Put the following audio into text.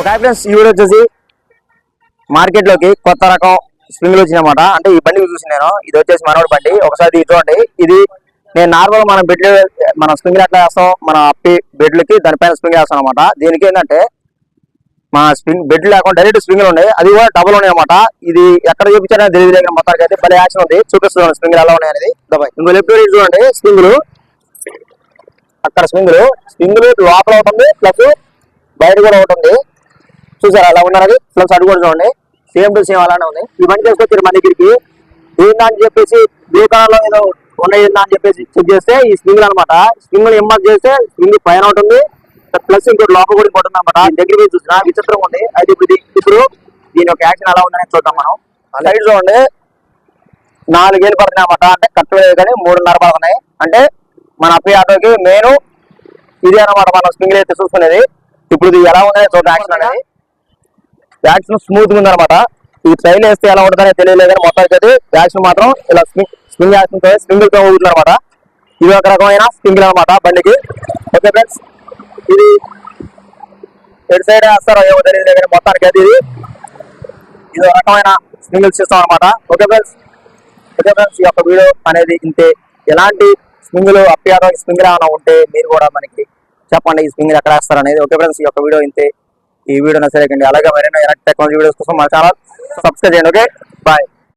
ఒక ఫ్రెండ్స్ ఈ వచ్చేసి మార్కెట్లోకి కొత్త రకం స్ప్రింగ్లు వచ్చినమాట అంటే ఈ బండి చూసి నేను. ఇది వచ్చేసి మనోడి బండి. ఒకసారి ఇది చూడండి. ఇది నేను నార్మల్ మనం బెడ్లు మన స్ప్రింగ్ ఎట్లా వేస్తాం? మన అప్పి బెడ్లకి దానిపైన స్ప్రింగ్ వేస్తాం అనమాట దీనికి ఏంటంటే మా స్ప్రింగ్ బెడ్ లేకుండా డైరెక్ట్ స్ప్రింగ్లు ఉన్నాయి. అది కూడా డబుల్ ఉన్నాయి అనమాట ఇది ఎక్కడ చూపించారో తెలియదు. దగ్గర మొత్తానికి అయితే భలే యాక్షన్ ఉంది. చూపిస్తున్నాను స్ప్రింగ్లు ఎలా ఉన్నాయి అనేది. దబాయ్ ఇంకో లెఫ్ట్ చూడండి. స్ప్రింగ్లు. అక్కడ స్ప్రింగ్లు. స్ప్రింగ్లు లోపల ఉంటుంది ప్లస్ బయట కూడా ఒకటి ఉంది. చూసారా? అలా ఉన్నది ప్లస్ అడుగు కూడా చూడండి. సేమ్ టు సేమ్ అలానే ఉంది. ఈ బండి తీసుకొచ్చారు మన దగ్గరికి. ఏందా అని చెప్పేసి బ్లూ కలర్లో ఏదో ఉన్నాయిందా అని చెప్పేసి చెక్ చేస్తే ఈ స్ప్రింగ్ అనమాట స్ప్రింగ్ ఇమ్మక్ చేస్తే స్ప్రింగ్ పైన ఉంటుంది. ప్లస్ ఇంకోటి లోపల కూడా పడుతుంది అనమాట దగ్గర పోయి చూసిన విచిత్రం ఉంది. అయితే ఇప్పుడు ఇప్పుడు దీని యొక్క యాక్షన్ ఎలా ఉందని చూద్దాం మనం. సైడ్ చూడండి. నాలుగేళ్ళు పడుతున్నాయి అనమాట అంటే కరెక్ట్ లేదు కానీ మూడున్నర పడుతున్నాయి. అంటే మన అప్పి ఆటోకి మెయిన్ ఇది అన్నమాట. మనం స్ప్రింగ్ అయితే చూసుకునేది. ఇప్పుడు ఇది ఎలా ఉందని చూద్దాం యాక్షన్ అనేది. యాక్షన్ స్మూత్గా ఉందన్నమాట. ఈ ట్రైల్ వేస్తే ఎలా ఉంటుందని తెలియలేదు మొత్తానికి అయితే యాక్షన్ మాత్రం ఇలా స్ప్రింగ్ స్ప్రింగ్ యాక్షన్తో స్ప్రింగ్తో అనమాట ఇది ఒక రకమైన స్ప్రింగ్ అనమాట బండికి. ఓకే ఫ్రెండ్స్ ఇది ఎటు సైడ్ వేస్తారో ఏమో తెలియదు కానీ మొత్తానికి అయితే ఇది ఇది ఒక రకమైన స్ప్రింగ్ సిస్టమ్ అనమాట ఓకే ఫ్రెండ్స్ ఓకే ఫ్రెండ్స్ ఈ యొక్క వీడియో అనేది ఇంతే. ఎలాంటి స్ప్రింగ్లు అప్పియాలో స్ప్రింగ్ ఏమైనా ఉంటే మీరు కూడా మనకి చెప్పండి ఈ స్ప్రింగ్ ఎక్కడ వేస్తారు అనేది ఓకే ఫ్రెండ్స్ ఈ యొక్క వీడియో ఇంతే. ఈ వీడియో నచ్చలేకండి అలాగే మరిన్నో ఎలాంటి టెక్నాలజీ వీడియోస్ కోసం మా ఛానల్ సబ్స్క్రైబ్ చేయండి ఓకే? బాయ్.